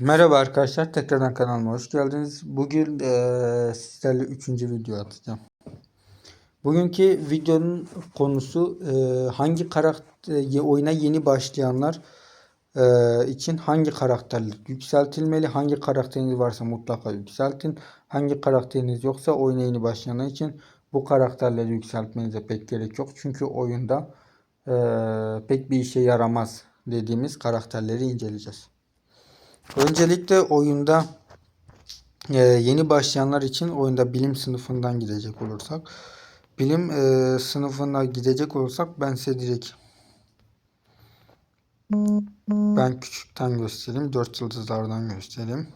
Merhaba arkadaşlar, tekrardan kanalıma hoş geldiniz. Bugün eee sizlerle üçüncü video atacağım. Bugünkü videonun konusu eee, hangi karakter oyuna yeni başlayanlar eee, için hangi karakterler yükseltilmeli, hangi karakteriniz varsa mutlaka yükseltin, hangi karakteriniz yoksa oyuna yeni başlayanlar için bu karakterleri yükseltmenize pek gerek yok. Çünkü oyunda eee, pek bir işe yaramaz dediğimiz karakterleri inceleyeceğiz. Öncelikle oyunda e, yeni başlayanlar için oyunda bilim sınıfından gidecek olursak. Bilim e, sınıfına gidecek olursak ben size direkt ben küçükten göstereyim. Dört yıldızlardan göstereyim.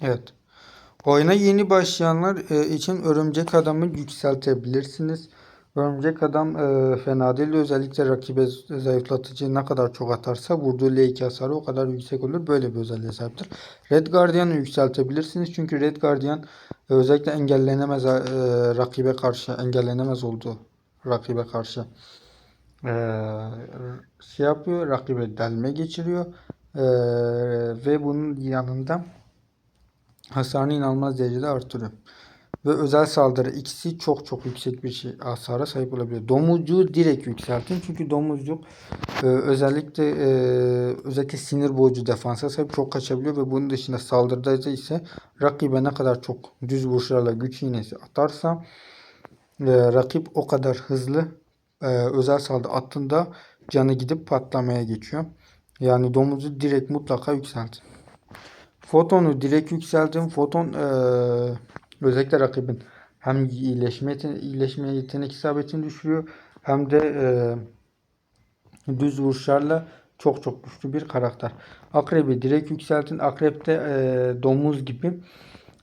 Evet. Oyuna yeni başlayanlar e, için örümcek adamı yükseltebilirsiniz. Örümcek adam e, fena değil. Özellikle rakibe zayıflatıcı ne kadar çok atarsa vurduğu L2 hasarı o kadar yüksek olur. Böyle bir özelliğe sahiptir. Red Guardian'ı yükseltebilirsiniz. Çünkü Red Guardian e, özellikle engellenemez e, rakibe karşı engellenemez olduğu rakibe karşı e, şey yapıyor. Rakibe delme geçiriyor. E, ve bunun yanında hasarını inanılmaz derecede artırıyor. Ve özel saldırı ikisi çok çok yüksek bir şey hasara sahip olabilir. Domuzcuğu direkt yükseltin. Çünkü domuzcuk e, özellikle e, özellikle sinir bozucu defansa sahip çok kaçabiliyor ve bunun dışında saldırıda ise rakibe ne kadar çok düz vuruşlarla güç iğnesi atarsa e, rakip o kadar hızlı e, özel saldırı attığında canı gidip patlamaya geçiyor. Yani domuzu direkt mutlaka yükseltin. Fotonu direkt yükseltin. Foton e, özellikle rakibin hem iyileşme, yeten iyileşme yetenek isabetini düşürüyor hem de e, düz vuruşlarla çok çok güçlü bir karakter. Akrebi direkt yükseltin. Akrepte e, domuz gibi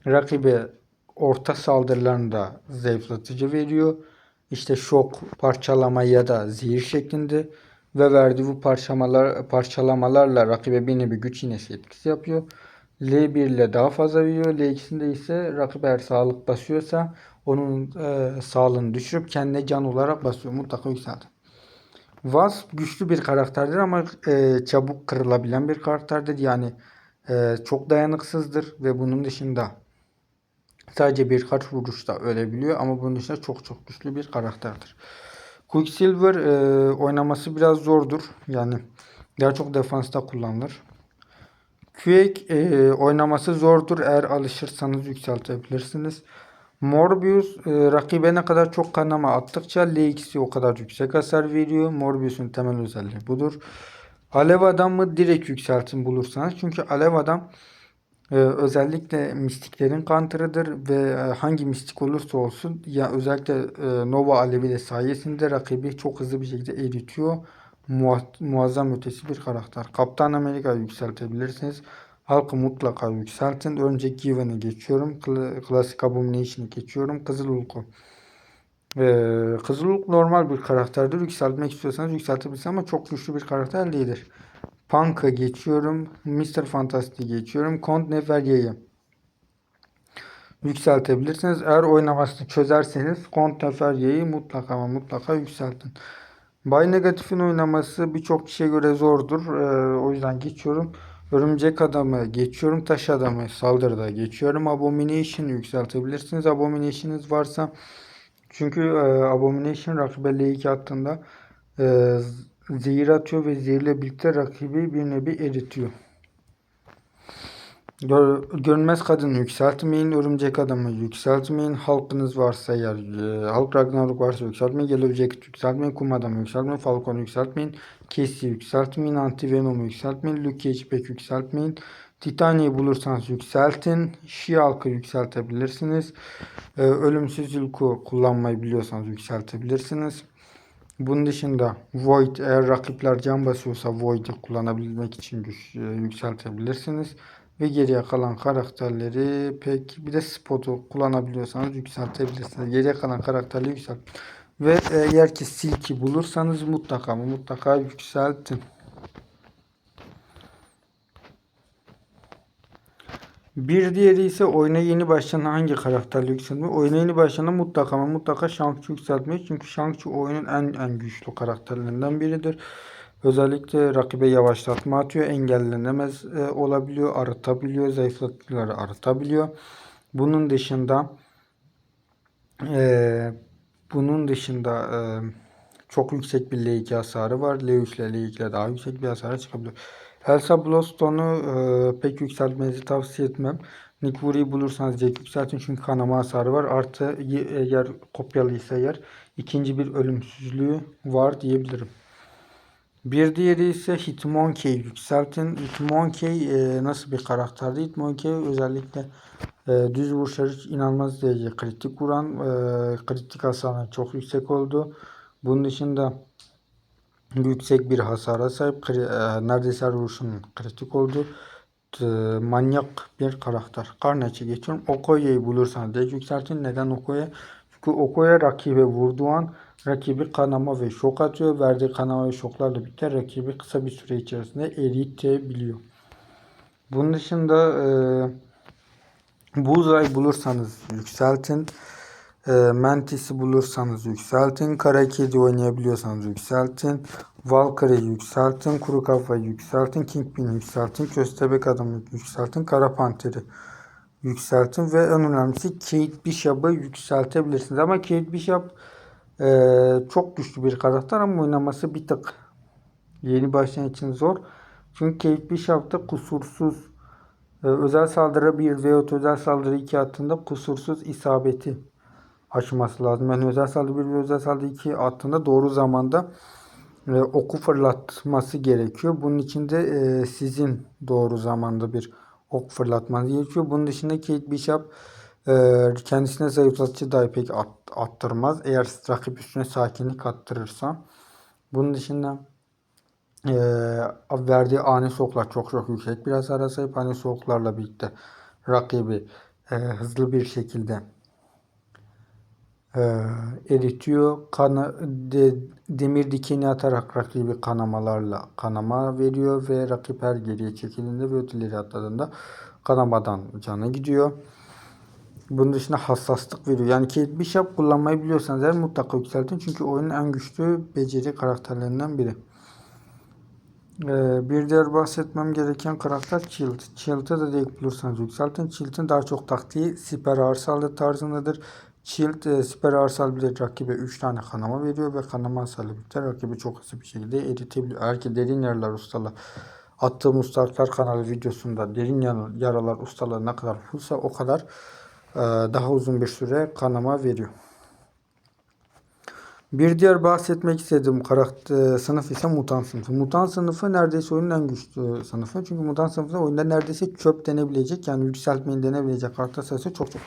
rakibe orta saldırılarında zayıflatıcı veriyor. İşte şok, parçalama ya da zehir şeklinde ve verdiği bu parçalamalar, parçalamalarla rakibe bir nevi güç iğnesi etkisi yapıyor. L1 ile daha fazla veriyor. L2'sinde ise rakip eğer sağlık basıyorsa onun e, sağlığını düşürüp kendine can olarak basıyor. Mutlaka yükseltin. Wasp güçlü bir karakterdir ama e, çabuk kırılabilen bir karakterdir. Yani e, çok dayanıksızdır ve bunun dışında sadece birkaç vuruşta ölebiliyor ama bunun dışında çok çok güçlü bir karakterdir. Quicksilver e, oynaması biraz zordur. Yani daha çok defansta kullanılır. Quake e, oynaması zordur. Eğer alışırsanız yükseltebilirsiniz. Morbius e, rakibe ne kadar çok kanama attıkça L2'si o kadar yüksek hasar veriyor. Morbius'un temel özelliği budur. Alev adamı direkt yükseltin bulursanız. Çünkü alev adam e, özellikle mistiklerin counter'ıdır ve e, hangi mistik olursa olsun ya özellikle e, Nova alevi de sayesinde rakibi çok hızlı bir şekilde eritiyor muazzam ötesi bir karakter. Kaptan Amerika yükseltebilirsiniz. Halkı mutlaka yükseltin. Önce Given'ı geçiyorum. Klasik Abomination'ı geçiyorum. Kızıl Hulk'u. Ee, Kızıl Hulk normal bir karakterdir. Yükseltmek istiyorsanız yükseltebilirsiniz ama çok güçlü bir karakter değildir. Punk'ı geçiyorum. Mr. Fantastic'i geçiyorum. Kont Neferya'yı yükseltebilirsiniz. Eğer oynamasını çözerseniz Kont Neferya'yı mutlaka ama mutlaka yükseltin. Bay negatifin oynaması birçok kişiye göre zordur. Ee, o yüzden geçiyorum. Örümcek adamı geçiyorum. Taş adamı saldırıda geçiyorum. Abomination yükseltebilirsiniz. Abomination'ınız varsa çünkü e, Abomination rakibe L2 attığında e, zehir atıyor ve zehirle birlikte rakibi bir nevi eritiyor. Gör, görünmez kadını yükseltmeyin. Örümcek adamı yükseltmeyin. Halkınız varsa eğer e, halk Ragnarok varsa yükseltmeyin. Yellow Jacket yükseltmeyin. Kum adamı yükseltmeyin. Falcon'u yükseltmeyin. Casey yükseltmeyin. Anti Venom'u yükseltmeyin. Luke Cage pek yükseltmeyin. Titania'yı bulursanız yükseltin. She-Hulk'ı yükseltebilirsiniz. Ee, ölümsüz Hulk'u kullanmayı biliyorsanız yükseltebilirsiniz. Bunun dışında Void eğer rakipler can basıyorsa Void'i kullanabilmek için güç, e, yükseltebilirsiniz. Ve geriye kalan karakterleri pek bir de spotu kullanabiliyorsanız yükseltebilirsiniz. Geriye kalan karakterleri yükselt. Ve eğer ki silki bulursanız mutlaka mutlaka yükseltin. Bir diğeri ise oyuna yeni başlayan hangi karakterle yükseltme? Oyuna yeni başlayan mutlaka ama mutlaka Shang-Chi yükseltmek. Çünkü Shang-Chi oyunun en en güçlü karakterlerinden biridir. Özellikle rakibe yavaşlatma atıyor. Engellenemez e, olabiliyor. Arıtabiliyor. Zayıflatıcıları arıtabiliyor. Bunun dışında e, bunun dışında e, çok yüksek bir L2 hasarı var. L3 ile L2 ile daha yüksek bir hasara çıkabiliyor. Elsa Bloodstone'u e, pek yükseltmenizi tavsiye etmem. Nick Fury'yi bulursanız direkt yükseltin çünkü kanama hasarı var. Artı eğer kopyalıysa eğer ikinci bir ölümsüzlüğü var diyebilirim. Bir diğeri ise Hitmonkey yükseltin. Hitmonkey e, nasıl bir karakterdi? Hitmonkey özellikle e, düz vuruşları inanılmaz derece kritik vuran, e, kritik hasarı çok yüksek oldu. Bunun dışında yüksek bir hasara sahip, kri- e, neredeyse vuruşun kritik oldu. E, manyak bir karakter. Carnage'e geçiyorum. Okoye'yi bulursanız direkt yükseltin. Neden Okoye? Çünkü Okoye rakibe vurduğu an rakibi kanama ve şok atıyor. Verdiği kanama ve şoklarla birlikte rakibi kısa bir süre içerisinde eritebiliyor. Bunun dışında e, Bullseye bulursanız yükseltin. E, Mantis'i bulursanız yükseltin. Kara Kedi oynayabiliyorsanız yükseltin. Valkyrie'yi yükseltin. Kuru Kafa'yı yükseltin. Kingpin'i yükseltin. Köstebek Adam'ı yükseltin. Kara Panter'i yükseltin. Ve en önemlisi Kate Bishop'ı yükseltebilirsiniz. Ama Kate Bishop e, çok güçlü bir karakter ama oynaması bir tık yeni başlayan için zor. Çünkü Kate Bishop'ta kusursuz e, özel saldırı 1 veya özel saldırı 2 attığında kusursuz isabeti aşması lazım. Yani özel saldırı 1 ve özel saldırı 2 attığında doğru zamanda e, oku fırlatması gerekiyor. Bunun için de e, sizin doğru zamanda bir ok fırlatmanız gerekiyor. Bunun dışında Kate Bishop kendisine zayıflatıcı dahi pek at, attırmaz. Eğer rakip üstüne sakinlik attırırsa. Bunun dışında e, verdiği ani soklar çok çok yüksek bir hasara sahip. Ani soklarla birlikte rakibi e, hızlı bir şekilde e, eritiyor. Kana, de, demir dikeni atarak rakibi kanamalarla kanama veriyor ve rakip her geriye çekildiğinde ve öteleri atladığında kanamadan canı gidiyor. Bunun dışında hassaslık veriyor. Yani Kate Bishop kullanmayı biliyorsanız eğer mutlaka yükseltin. Çünkü oyunun en güçlü beceri karakterlerinden biri. Ee, bir diğer bahsetmem gereken karakter Chilt. Chilt'ı da direkt bulursanız yükseltin. Chilt'in daha çok taktiği siper ağır saldırı tarzındadır. Chilt e, siper ağır saldırı rakibe 3 tane kanama veriyor ve kanama hasarıyla birlikte rakibi çok hızlı bir şekilde eritebiliyor. Eğer ki derin yaralar ustalar attığım ustalar kanalı videosunda derin yaralar ustalar ne kadar fullsa o kadar daha uzun bir süre kanama veriyor. Bir diğer bahsetmek istediğim karakter sınıf ise mutant sınıfı. Mutant sınıfı neredeyse oyunun en güçlü sınıfı. Çünkü mutant sınıfı oyunda neredeyse çöp denebilecek yani yükseltmeyi denebilecek karakter sayısı çok çok.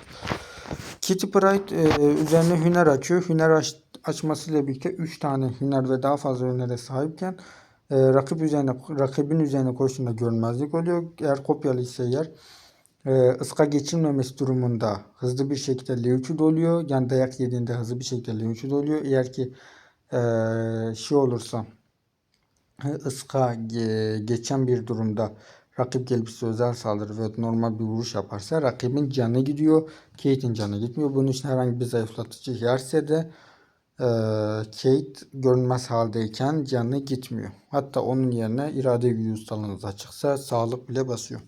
Kitty Pryde e, üzerine hüner açıyor. Hüner aç, açmasıyla birlikte 3 tane hüner ve daha fazla hünere sahipken e, rakip üzerine rakibin üzerine koştuğunda görünmezlik oluyor. Eğer kopyalı ise e, ıska geçilmemesi durumunda hızlı bir şekilde L3'ü doluyor. Yani dayak yediğinde hızlı bir şekilde L3'ü doluyor. Eğer ki e, şey olursa ıska ge, geçen bir durumda rakip gelip size özel saldırı ve normal bir vuruş yaparsa rakibin canı gidiyor. Kate'in canı gitmiyor. Bunun için herhangi bir zayıflatıcı yerse de e, Kate görünmez haldeyken canı gitmiyor. Hatta onun yerine irade gücü ustalığınız açıksa sağlık bile basıyor.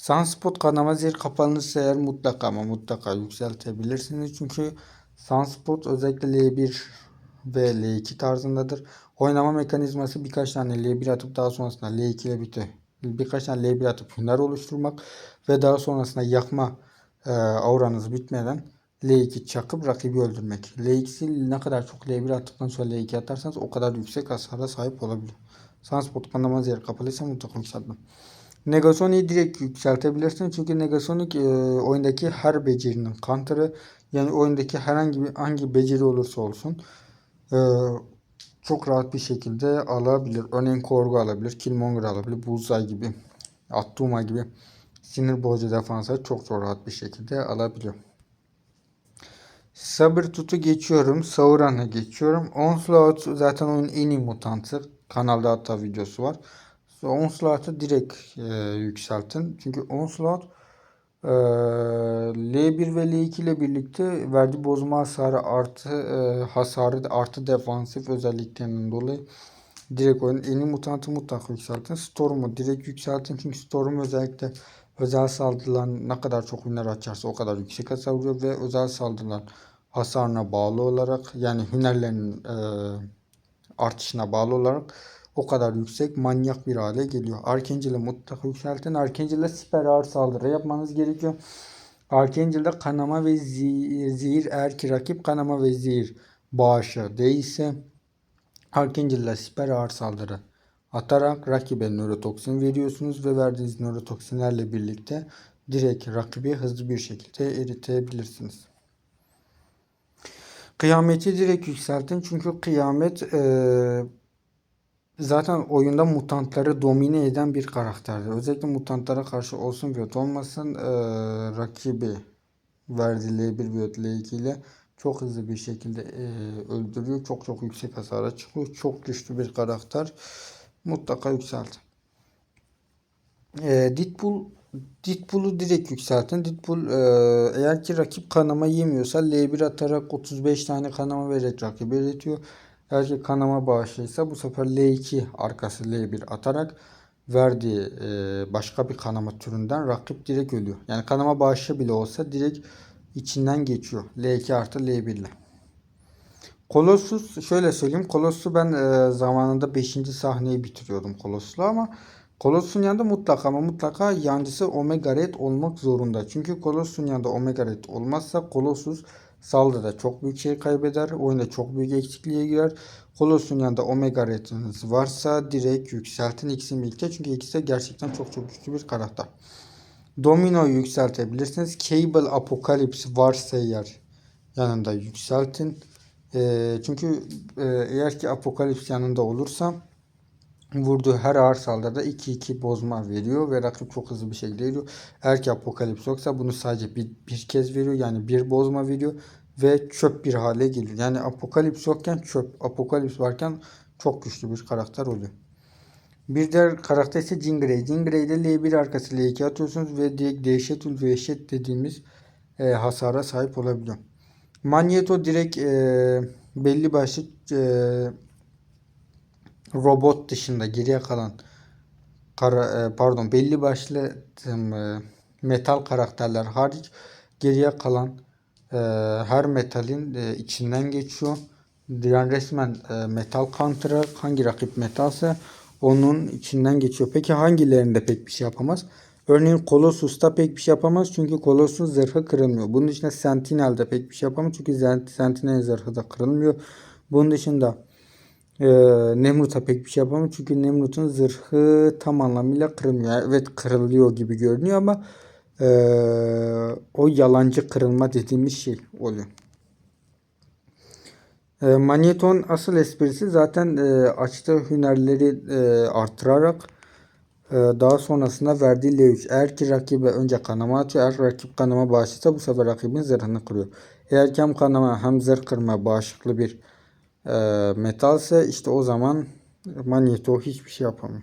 Sunspot kanama zehir kapanırsa eğer mutlaka ama mutlaka yükseltebilirsiniz. Çünkü Sunspot özellikle L1 ve L2 tarzındadır. Oynama mekanizması birkaç tane L1 atıp daha sonrasında L2 ile bitiyor. Birkaç tane L1 atıp hüner oluşturmak ve daha sonrasında yakma e, auranız bitmeden L2 çakıp rakibi öldürmek. L2'si ne kadar çok L1 attıktan sonra L2 atarsanız o kadar yüksek hasara sahip olabilir. Sunspot kanama zehir kapalıysa mutlaka yükseltmem. Negasoni'yi direkt yükseltebilirsin. Çünkü Negasonic e, oyundaki her becerinin counter'ı yani oyundaki herhangi bir hangi beceri olursa olsun e, çok rahat bir şekilde alabilir. Örneğin Korgu alabilir, Killmonger alabilir, Bullseye gibi, Attuma gibi sinir bozucu defansları çok çok rahat bir şekilde alabiliyor. Sabretooth'u geçiyorum. Sauron'u geçiyorum. Onslaught zaten oyunun en iyi mutantı. Kanalda hatta videosu var. Onslaught'ı direkt e, yükseltin. Çünkü Onslaught Ee, L1 ve L2 ile birlikte verdiği bozma hasarı artı e, hasarı artı defansif özelliklerinden dolayı direkt oyun eni mutantı mutlaka yükseltin. Storm'u direkt yükseltin çünkü Storm özellikle özel saldırılar ne kadar çok hüner açarsa o kadar yüksek hasar vuruyor ve özel saldırılar hasarına bağlı olarak yani hünerlerin e, artışına bağlı olarak o kadar yüksek manyak bir hale geliyor. Arkangel'ı mutlaka yükseltin. Arkangel'e siper ağır saldırı yapmanız gerekiyor. Arkangel'de kanama ve zi- zehir eğer ki rakip kanama ve zehir bağışı değilse Arkangel'le siper ağır saldırı atarak rakibe nörotoksin veriyorsunuz ve verdiğiniz nörotoksinlerle birlikte direkt rakibi hızlı bir şekilde eritebilirsiniz. Kıyameti direkt yükseltin çünkü kıyamet eee, zaten oyunda mutantları domine eden bir karakterdir. Özellikle mutantlara karşı olsun veya olmasın eee, rakibi verdiği L1 veya L2 ile çok hızlı bir şekilde eee, öldürüyor. Çok çok yüksek hasara çıkıyor. Çok güçlü bir karakter. Mutlaka yükseltin. Ee, Deadpool Deadpool'u direkt yükseltin. Deadpool e, eğer ki rakip kanama yemiyorsa L1 atarak 35 tane kanama vererek rakibi eritiyor. Eğer kanama bağışlıysa bu sefer L2 arkası L1 atarak verdiği e, başka bir kanama türünden rakip direkt ölüyor. Yani kanama bağışı bile olsa direkt içinden geçiyor. L2 artı L1 ile. Colossus şöyle söyleyeyim. Colossus'u ben e, zamanında 5. sahneyi bitiriyordum Colossus'la ama Colossus'un yanında mutlaka ama mutlaka yancısı Omega Red olmak zorunda. Çünkü Colossus'un yanında Omega Red olmazsa Colossus saldırıda çok büyük şey kaybeder. Oyunda çok büyük eksikliğe girer. Colossus'un yanında Omega Red'iniz varsa direkt yükseltin ikisini birlikte. Çünkü ikisi de gerçekten çok çok güçlü bir karakter. Domino'yu yükseltebilirsiniz. Cable Apocalypse varsa eğer yanında yükseltin. Ee, çünkü e, eğer ki Apokalips yanında olursa vurduğu her ağır saldırıda 2-2 bozma veriyor ve rakip çok hızlı bir şekilde veriyor. Eğer ki Apokalips yoksa bunu sadece bir, bir kez veriyor. Yani bir bozma veriyor ve çöp bir hale geliyor. Yani Apokalips yokken çöp. Apokalips varken çok güçlü bir karakter oluyor. Bir diğer karakter ise Jean Grey. Jean Grey'de L1 arkası L2 atıyorsunuz ve direkt dehşetül vehşet dediğimiz e, hasara sahip olabiliyor. Magneto direkt e, belli başlı e, robot dışında geriye kalan kara, e, pardon belli başlı e, metal karakterler hariç geriye kalan e, her metalin içinden geçiyor. Yani resmen metal counter'a hangi rakip metalse onun içinden geçiyor. Peki hangilerinde pek bir şey yapamaz? Örneğin Colossus'ta pek bir şey yapamaz çünkü Colossus zırhı kırılmıyor. Bunun dışında Sentinel'de pek bir şey yapamaz çünkü Sentinel zırhı da kırılmıyor. Bunun dışında e, Nemrut'a pek bir şey yapamaz çünkü Nemrut'un zırhı tam anlamıyla kırılmıyor. Evet kırılıyor gibi görünüyor ama e, o yalancı kırılma dediğimiz şey oluyor. E, Magneton asıl esprisi zaten e, açtığı hünerleri e, artırarak e, daha sonrasında verdiği L3. Eğer ki rakibe önce kanama atıyor. Eğer rakip kanama bağışlıysa bu sefer rakibin zırhını kırıyor. Eğer ki hem kanama hem zırh kırma bağışıklı bir e, metalse işte o zaman Magneto hiçbir şey yapamıyor.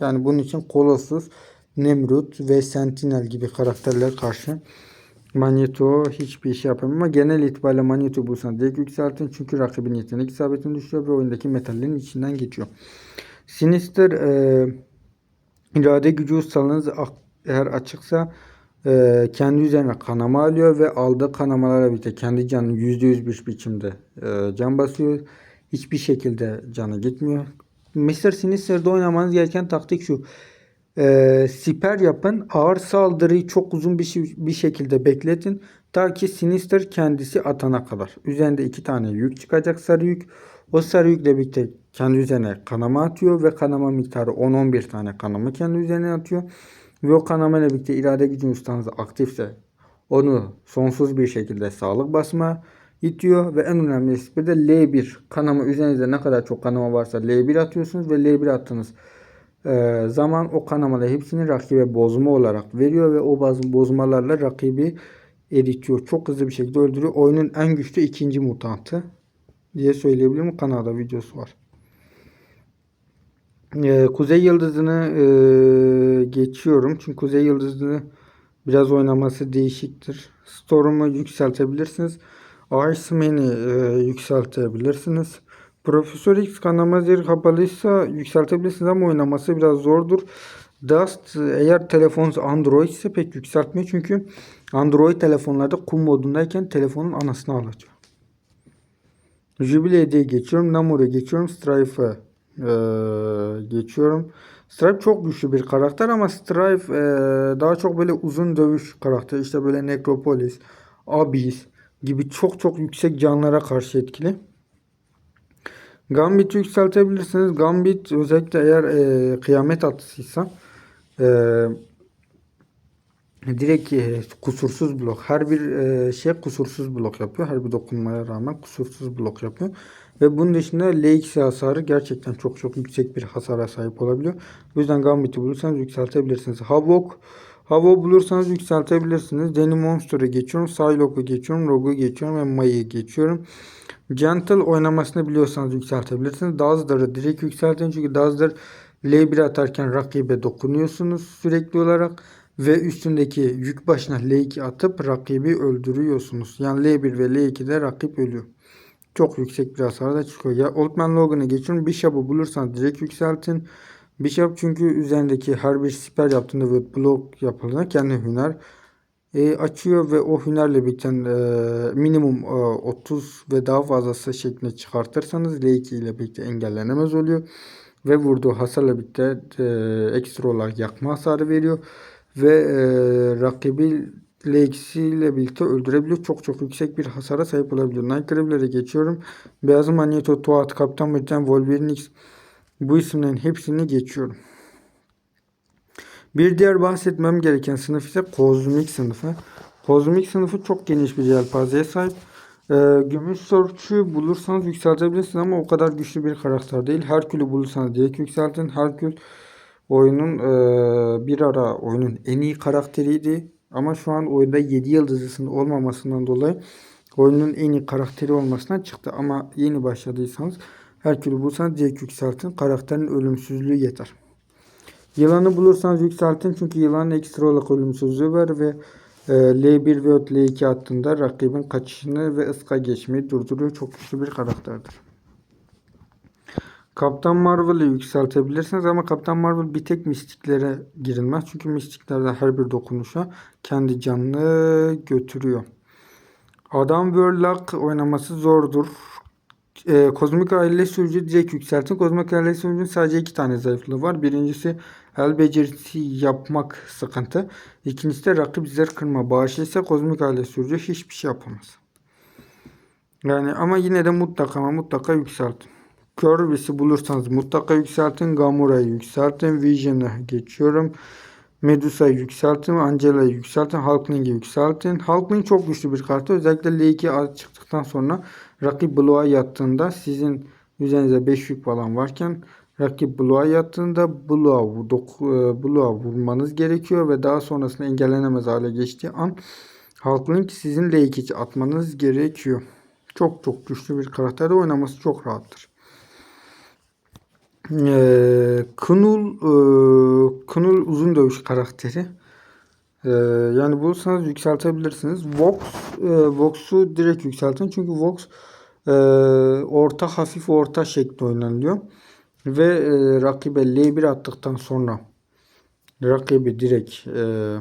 Yani bunun için Colossus, Nemrut ve Sentinel gibi karakterler karşı Magneto hiçbir şey yapamıyor ama genel itibariyle Magneto bulsan direkt yükseltin çünkü rakibin yetenek isabetini düşürüyor ve oyundaki metallerin içinden geçiyor. Sinister e, irade gücü ustalığınız eğer açıksa e, kendi üzerine kanama alıyor ve aldığı kanamalara birlikte kendi canını %100 bir biçimde e, can basıyor. Hiçbir şekilde canı gitmiyor. Mr. Sinister'da oynamanız gereken taktik şu. E, siper yapın. Ağır saldırıyı çok uzun bir, bir şekilde bekletin. Ta ki Sinister kendisi atana kadar. Üzerinde iki tane yük çıkacak sarı yük. O sarı yükle birlikte kendi üzerine kanama atıyor ve kanama miktarı 10-11 tane kanama kendi üzerine atıyor. Ve o kanama ile birlikte irade gücün ustanızı aktifse onu sonsuz bir şekilde sağlık basma itiyor ve en önemli bir de L1 kanama üzerinizde ne kadar çok kanama varsa L1 atıyorsunuz ve L1 attığınız e, zaman o kanamaları hepsini rakibe bozma olarak veriyor ve o bazı bozmalarla rakibi eritiyor. Çok hızlı bir şekilde öldürüyor. Oyunun en güçlü ikinci mutantı diye söyleyebilirim. Kanalda videosu var. Ee, Kuzey Yıldızı'nı e, geçiyorum. Çünkü Kuzey Yıldızı'nı Biraz oynaması değişiktir. Storm'u yükseltebilirsiniz. Iceman'i e, yükseltebilirsiniz. Profesör X kanama zehri kapalıysa yükseltebilirsiniz ama oynaması biraz zordur. Dust e, eğer telefonunuz Android ise pek yükseltmiyor çünkü Android telefonlarda kum modundayken telefonun anasını alacak. Jubilee'ye geçiyorum. Namor'a geçiyorum. Strife'a eee, geçiyorum. Strife çok güçlü bir karakter ama Strife eee, daha çok böyle uzun dövüş karakteri. İşte böyle Necropolis, Abyss gibi çok çok yüksek canlara karşı etkili. Gambit'i yükseltebilirsiniz. Gambit özellikle eğer eee, kıyamet atısıysa eee direkt e, kusursuz blok. Her bir e, şey kusursuz blok yapıyor. Her bir dokunmaya rağmen kusursuz blok yapıyor. Ve bunun dışında LX hasarı gerçekten çok çok yüksek bir hasara sahip olabiliyor. O yüzden Gambit'i bulursanız yükseltebilirsiniz. Havok Havo bulursanız yükseltebilirsiniz. Deni Monster'ı geçiyorum. Psylocke'u geçiyorum. Rogue'u geçiyorum ve May'ı geçiyorum. Gentle oynamasını biliyorsanız yükseltebilirsiniz. Dazzler'ı direkt yükseltin. Çünkü Dazzler L1 atarken rakibe dokunuyorsunuz sürekli olarak. Ve üstündeki yük başına L2 atıp rakibi öldürüyorsunuz. Yani L1 ve L2'de rakip ölüyor. Çok yüksek bir hasar da çıkıyor. Ya Oldman Logan'ı geçin. Bishop'u bulursanız direkt yükseltin. Bishop çünkü üzerindeki her bir siper yaptığında ve blok yapıldığında kendi hüner e, açıyor ve o hünerle biten e, minimum e, 30 ve daha fazlası şeklinde çıkartırsanız L2 ile birlikte engellenemez oluyor. Ve vurduğu hasarla birlikte e, ekstra olarak yakma hasarı veriyor. Ve e, rakibi L2 ile birlikte öldürebiliyor. Çok çok yüksek bir hasara sahip olabiliyor. Nightcrawler'e geçiyorum. Beyaz Magneto, Tuat, Kaptan Britain, Wolverine X bu isimlerin hepsini geçiyorum. Bir diğer bahsetmem gereken sınıf ise kozmik sınıfı. Kozmik sınıfı çok geniş bir yelpazeye sahip. Ee, gümüş sorçu bulursanız yükseltebilirsiniz ama o kadar güçlü bir karakter değil. Herkül'ü bulursanız direkt yükseltin. Herkül oyunun e, bir ara oyunun en iyi karakteriydi. Ama şu an oyunda 7 yıldızlısının olmamasından dolayı oyunun en iyi karakteri olmasından çıktı. Ama yeni başladıysanız Herkül'ü bulsanız direkt yükseltin. Karakterin ölümsüzlüğü yeter. Yılanı bulursanız yükseltin çünkü yılanın ekstra olarak ölümsüzlüğü var ve e, L1 ve L2 attığında rakibin kaçışını ve ıska geçmeyi durduruyor. Çok güçlü bir karakterdir. Kaptan Marvel'ı yükseltebilirsiniz ama Kaptan Marvel bir tek mistiklere girilmez. Çünkü mistiklerde her bir dokunuşa kendi canını götürüyor. Adam Warlock oynaması zordur. Ee, kozmik aile sürücü direkt yükseltin. Kozmik aile sürücünün sadece iki tane zayıflığı var. Birincisi el becerisi yapmak sıkıntı. İkincisi de rakip zırh kırma. Bağışı ise kozmik aile sürücü hiçbir şey yapamaz. Yani ama yine de mutlaka mutlaka yükseltin. Kirby'si bulursanız mutlaka yükseltin. Gamora'yı yükseltin. Vision'ı geçiyorum. Medusa'yı yükseltin. Angela'yı yükseltin. Hulkling'i yükseltin. Hulkling çok güçlü bir kartı. Özellikle L2 çıktıktan sonra rakip bloğa yattığında sizin üzerinize 5 yük falan varken rakip bloğa yattığında bloğa, bloğa vurmanız gerekiyor ve daha sonrasında engellenemez hale geçtiği an Hulkling sizin L2 atmanız gerekiyor. Çok çok güçlü bir karakterde oynaması çok rahattır. Ee, Knul, e, Knul uzun dövüş karakteri. Ee, yani bulursanız yükseltebilirsiniz. Vox, e, Vox'u direkt yükseltin. Çünkü Vox e, orta hafif orta şekli oynanıyor. Ve e, rakibe L1 attıktan sonra rakibi direkt e,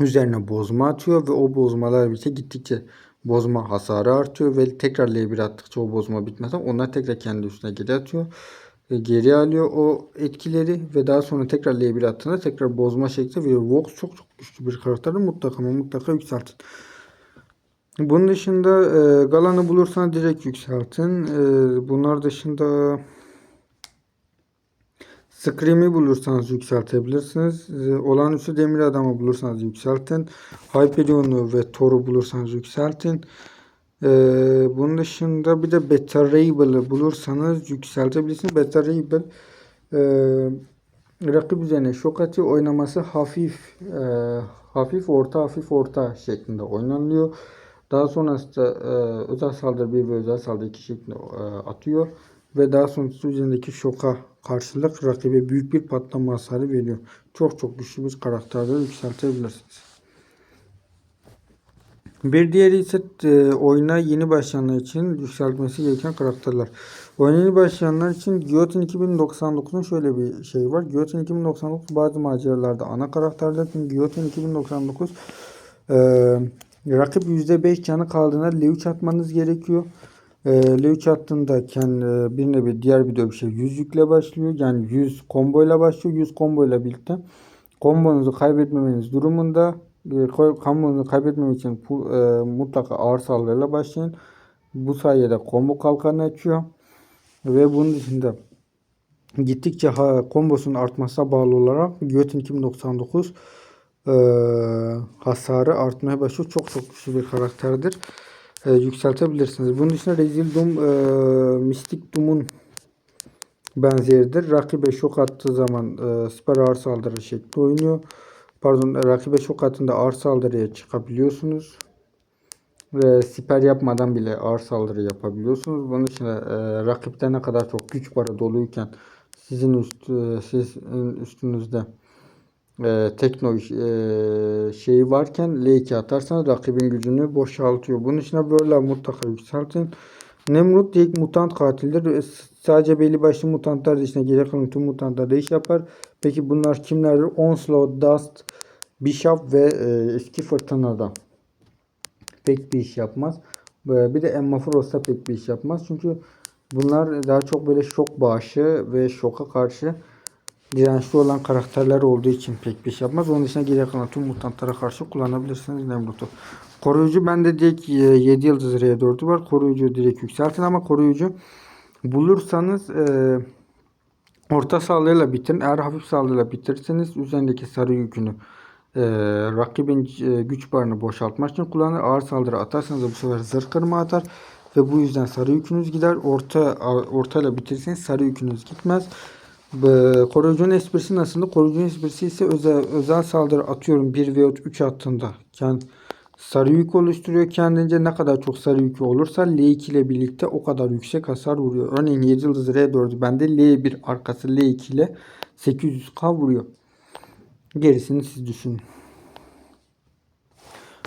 üzerine bozma atıyor ve o bozmalar birlikte gittikçe bozma hasarı artıyor ve tekrar L1 attıkça o bozma bitmeden onlar tekrar kendi üstüne geri atıyor. Geri alıyor o etkileri ve daha sonra tekrar L1 attığında tekrar bozma şekli veriyor. Vox çok çok güçlü bir karakter. Mutlaka ama mutlaka yükseltin. Bunun dışında e, Galan'ı bulursanız direkt yükseltin. E, bunlar dışında Scream'i bulursanız yükseltebilirsiniz. E, olağanüstü demir adamı bulursanız yükseltin. Hyperion'u ve Thor'u bulursanız yükseltin. Ee, bunun dışında bir de Beta Rable'ı bulursanız yükseltebilirsiniz. Beta Rable e, rakip üzerine şok atıyor. Oynaması hafif e, hafif orta hafif orta şeklinde oynanıyor. Daha sonrasında e, özel saldırı 1 ve özel saldırı 2 şeklinde e, atıyor. Ve daha sonrasında üzerindeki şoka karşılık rakibe büyük bir patlama hasarı veriyor. Çok çok güçlü bir karakterleri yükseltebilirsiniz. Bir diğeri ise e, oyuna yeni başlayanlar için yükseltmesi gereken karakterler. Oyuna yeni başlayanlar için Guillotine 2099'un şöyle bir şey var. Guillotine 2099 bazı maceralarda ana karakterler. Çünkü Guillotine 2099 e, rakip %5 canı kaldığında L3 atmanız gerekiyor. E, L3 attığında kendi bir nevi diğer bir dövüşe 100 yükle başlıyor. Yani 100 komboyla başlıyor. 100 komboyla birlikte kombonuzu kaybetmemeniz durumunda e, kombonuzu kaybetmemek için pu- e, mutlaka ağır saldırıyla başlayın. Bu sayede combo kalkanı açıyor. Ve bunun dışında gittikçe ha, kombosunun artmasına bağlı olarak Guillotine 2099 e, hasarı artmaya başlıyor. Çok çok güçlü bir karakterdir. E, yükseltebilirsiniz. Bunun dışında Rezil Doom, e, Mystic Doom'un benzeridir. Rakibe şok attığı zaman e, siper ağır saldırı şekli oynuyor. Pardon rakibe şok attığında ağır saldırıya çıkabiliyorsunuz. Ve siper yapmadan bile ağır saldırı yapabiliyorsunuz. Bunun için e, rakipte ne kadar çok güç barı doluyken sizin üst, e, sizin üstünüzde e, tekno e, şeyi varken L2 atarsanız rakibin gücünü boşaltıyor. Bunun için böyle mutlaka yükseltin. Nemrut ilk mutant katildir. E, Sadece belli başlı mutantlar dışında geri kalan tüm mutantlar da iş yapar. Peki bunlar kimlerdir? Onslaught, Dust, Bishop ve e, eski fırtınada pek bir iş yapmaz. E, Bir de Emma Frost da pek bir iş yapmaz. Çünkü bunlar daha çok böyle şok bağışı ve şoka karşı dirençli olan karakterler olduğu için pek bir iş yapmaz. Onun dışında geri kalan tüm mutantlara karşı kullanabilirsiniz Nemrut'u. Koruyucu bende direkt e, 7 yıldız R4'ü var. Koruyucu direkt yükseltin ama koruyucu bulursanız e, orta saldırıyla bitirin. Eğer hafif saldırıyla bitirirseniz üzerindeki sarı yükünü e, rakibin e, güç barını boşaltmak için kullanır. Ağır saldırı atarsanız da bu sefer zırh kırma atar. Ve bu yüzden sarı yükünüz gider. Orta ortayla bitirirseniz sarı yükünüz gitmez. Bu, koruyucunun esprisi nasıldı? Koruyucunun esprisi ise özel, özel saldırı atıyorum 1 veya 3 attığında. Yani sarı yük oluşturuyor kendince. Ne kadar çok sarı yükü olursa L2 ile birlikte o kadar yüksek hasar vuruyor. Örneğin 7 yıldız R4'ü bende L1 arkası L2 ile 800k vuruyor. Gerisini siz düşünün.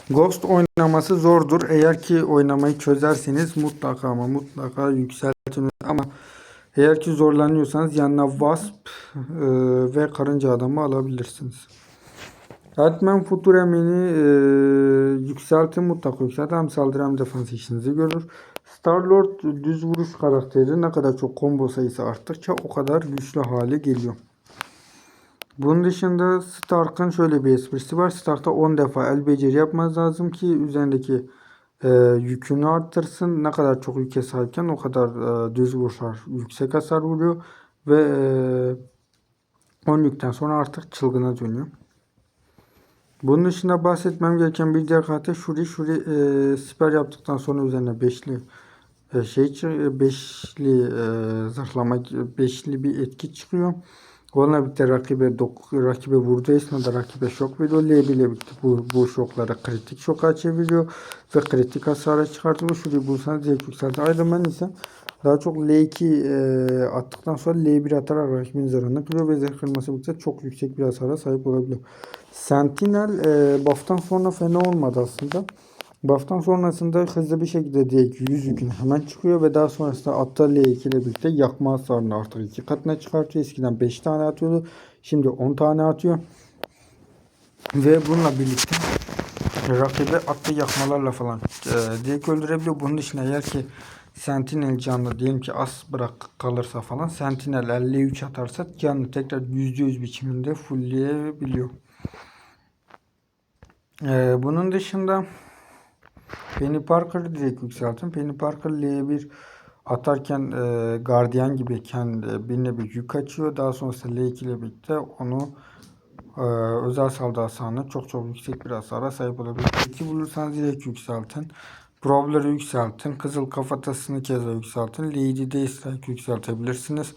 Ghost oynaması zordur. Eğer ki oynamayı çözerseniz mutlaka ama mutlaka yükseltin. Ama eğer ki zorlanıyorsanız yanına Wasp e, ve Karınca Adamı alabilirsiniz. Batman Futuramen'i e, yükseltin mutlaka yükseltin. Hem saldırı hem defans işinizi görür. Star-Lord düz vuruş karakteri ne kadar çok combo sayısı arttıkça o kadar güçlü hale geliyor. Bunun dışında Stark'ın şöyle bir esprisi var. Stark'ta 10 defa el beceri yapmanız lazım ki üzerindeki e, yükünü arttırsın. Ne kadar çok yüke sahipken o kadar e, düz vuruşlar yüksek hasar vuruyor. Ve e, 10 yükten sonra artık çılgına dönüyor. Bunun dışında bahsetmem gereken bir diğer karakter Shuri. Shuri e, siper yaptıktan sonra üzerine beşli e, şey çı- beşli e, zırhlama beşli bir etki çıkıyor. Onunla birlikte rakibe, dok, rakibe vurduğu esnada rakibe şok veriyor. L ile birlikte bu, bu şokları kritik şoka çeviriyor. Ve kritik hasara çıkartılıyor. Şurayı bulsanız direkt yükseltir. Iron Man ise daha çok L2 e, attıktan sonra L1 atarak rakibin zararını kırıyor ve zırh kırması birlikte çok yüksek bir hasara sahip olabiliyor. Sentinel e, buff'tan sonra fena olmadı aslında. Buff'tan sonrasında hızlı bir şekilde direkt 100 yükün hemen çıkıyor ve daha sonrasında atlar L2 ile birlikte yakma hasarını artık iki katına çıkartıyor. Eskiden 5 tane atıyordu. Şimdi 10 tane atıyor. Ve bununla birlikte rakibi atlı yakmalarla falan e, direkt öldürebiliyor. Bunun dışında eğer ki Sentinel canlı diyelim ki az bırak kalırsa falan Sentinel 53 atarsa canlı tekrar %100 biçiminde fullleyebiliyor. E, bunun dışında Penny Parker'ı direkt yükseltin. Penny Parker L1 atarken e, gardiyan gibi kendi birine bir yük açıyor. Daha sonrasında L2 ile birlikte onu e, özel saldırı hasarına çok çok yüksek bir hasara sahip olabilir. L2 bulursanız direkt yükseltin. Brawler'ı yükseltin. Kızıl kafatasını keza yükseltin. Lady Days'ı yükseltebilirsiniz.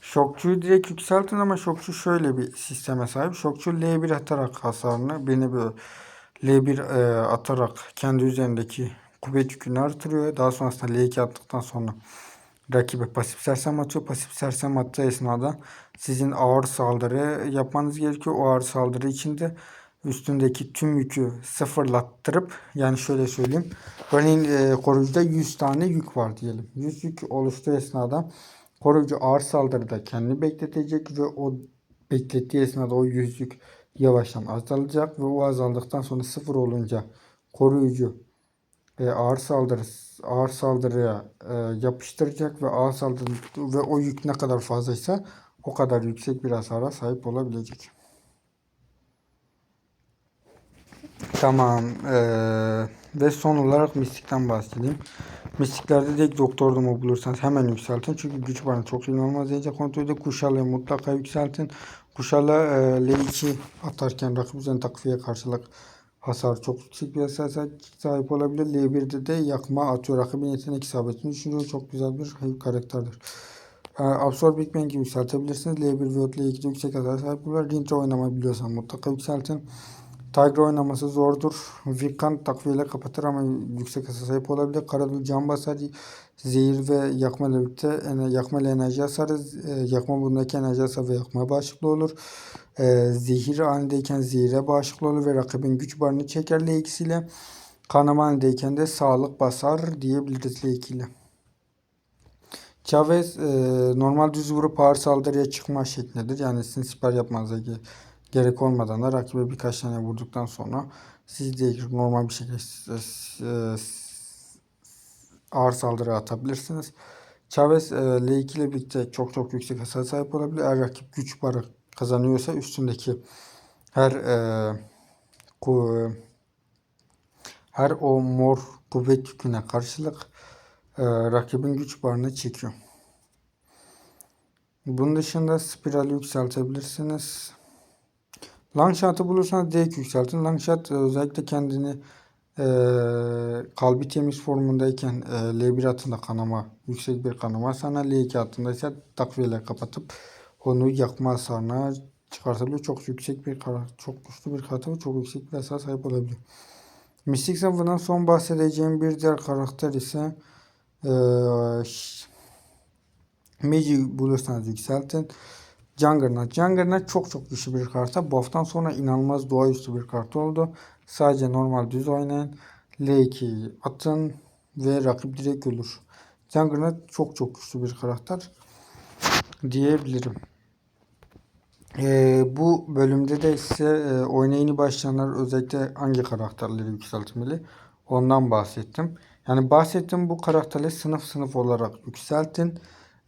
Şokçuyu direkt yükseltin ama şokçu şöyle bir sisteme sahip. Şokçu L1 atarak hasarını birine bir L1 e, atarak kendi üzerindeki kuvvet yükünü artırıyor. Daha sonrasında L2 attıktan sonra rakibe pasif sersem atıyor. Pasif sersem attığı esnada sizin ağır saldırı yapmanız gerekiyor. O ağır saldırı içinde üstündeki tüm yükü sıfırlattırıp yani şöyle söyleyeyim. Örneğin e, koruyucuda 100 tane yük var diyelim. 100 yük oluştuğu esnada koruyucu ağır saldırıda kendini bekletecek ve o beklettiği esnada o 100 yük yavaştan azalacak ve o azaldıktan sonra sıfır olunca koruyucu e, ağır saldırı ağır saldırıya e, yapıştıracak ve ağır saldırı ve o yük ne kadar fazlaysa o kadar yüksek bir hasara sahip olabilecek. Tamam. eee, ve son olarak mistikten bahsedeyim. Mistiklerde direkt doktor dumu bulursanız hemen yükseltin. Çünkü güç barını çok inanılmaz derece kontrol edin. Kuşalı mutlaka yükseltin. Kuşalı eee, L2 atarken rakip takviye karşılık hasar çok yüksek bir hasar sahip olabilir. L1'de de yakma atıyor. Rakibin yetenek isabetini düşürüyor. Çok güzel bir karakterdir. Ee, Absorb Big Bang'i yükseltebilirsiniz. L1 ve L2'de yüksek hasar sahip olur. Rintra oynamayı biliyorsan mutlaka yükseltin. Tiger oynaması zordur. Vikan takviyeyle kapatır ama yüksek hasar sahip olabilir. Karadul can basar. Zehir ve yakma ile birlikte ene- yakma ile enerji hasarı. E, yakma bundaki enerji hasarı ve yakma bağışıklığı olur. E, zehir halindeyken zehire bağışıklığı olur ve rakibin güç barını çeker L2 ile. Kanama halindeyken de sağlık basar diyebiliriz L2 ile. Chavez e, normal düz vurup ağır saldırıya çıkma şeklindedir. Yani sizin siper yapmanıza ge- gerek olmadan da rakibe birkaç tane vurduktan sonra siz de normal bir şekilde ağır saldırı atabilirsiniz. Chavez e, L2 ile birlikte çok çok yüksek hasar sahip olabilir. Eğer rakip güç barı kazanıyorsa üstündeki her e, her o mor kuvvet yüküne karşılık e, rakibin güç barını çekiyor. Bunun dışında spirali yükseltebilirsiniz. Longshot'ı bulursanız direkt yükseltin. Longshot e, özellikle kendini e, kalbi temiz formundayken e, L1 atında kanama, yüksek bir kanama sana L2 atında ise takviyeyle kapatıp onu yakma hasarına çıkartabiliyor. Çok yüksek bir çok güçlü bir karakter çok yüksek bir hasar sahip olabiliyor. Mystic sınıfından son bahsedeceğim bir diğer karakter ise e, Magi bulursanız yükseltin. Juggernaut. Juggernaut çok çok güçlü bir karta. Bu haftadan sonra inanılmaz doğaüstü bir kart oldu. Sadece normal düz oynayın. L2'yi atın ve rakip direkt ölür. Juggernaut çok çok güçlü bir karakter diyebilirim. Ee, bu bölümde de ise e, oyuna yeni başlayanlar özellikle hangi karakterleri yükseltmeli ondan bahsettim. Yani bahsettiğim bu karakterleri sınıf sınıf olarak yükseltin.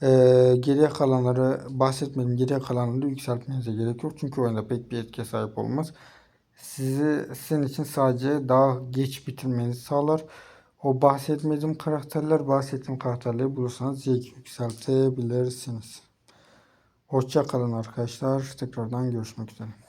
Ee, geriye kalanları bahsetmedim. Geriye kalanları yükseltmenize gerek yok. Çünkü oyunda pek bir etkiye sahip olmaz. Sizi sizin için sadece daha geç bitirmenizi sağlar. O bahsetmediğim karakterler, bahsettiğim karakterleri bulursanız zevk yükseltebilirsiniz. Hoşça kalın arkadaşlar. Tekrardan görüşmek üzere.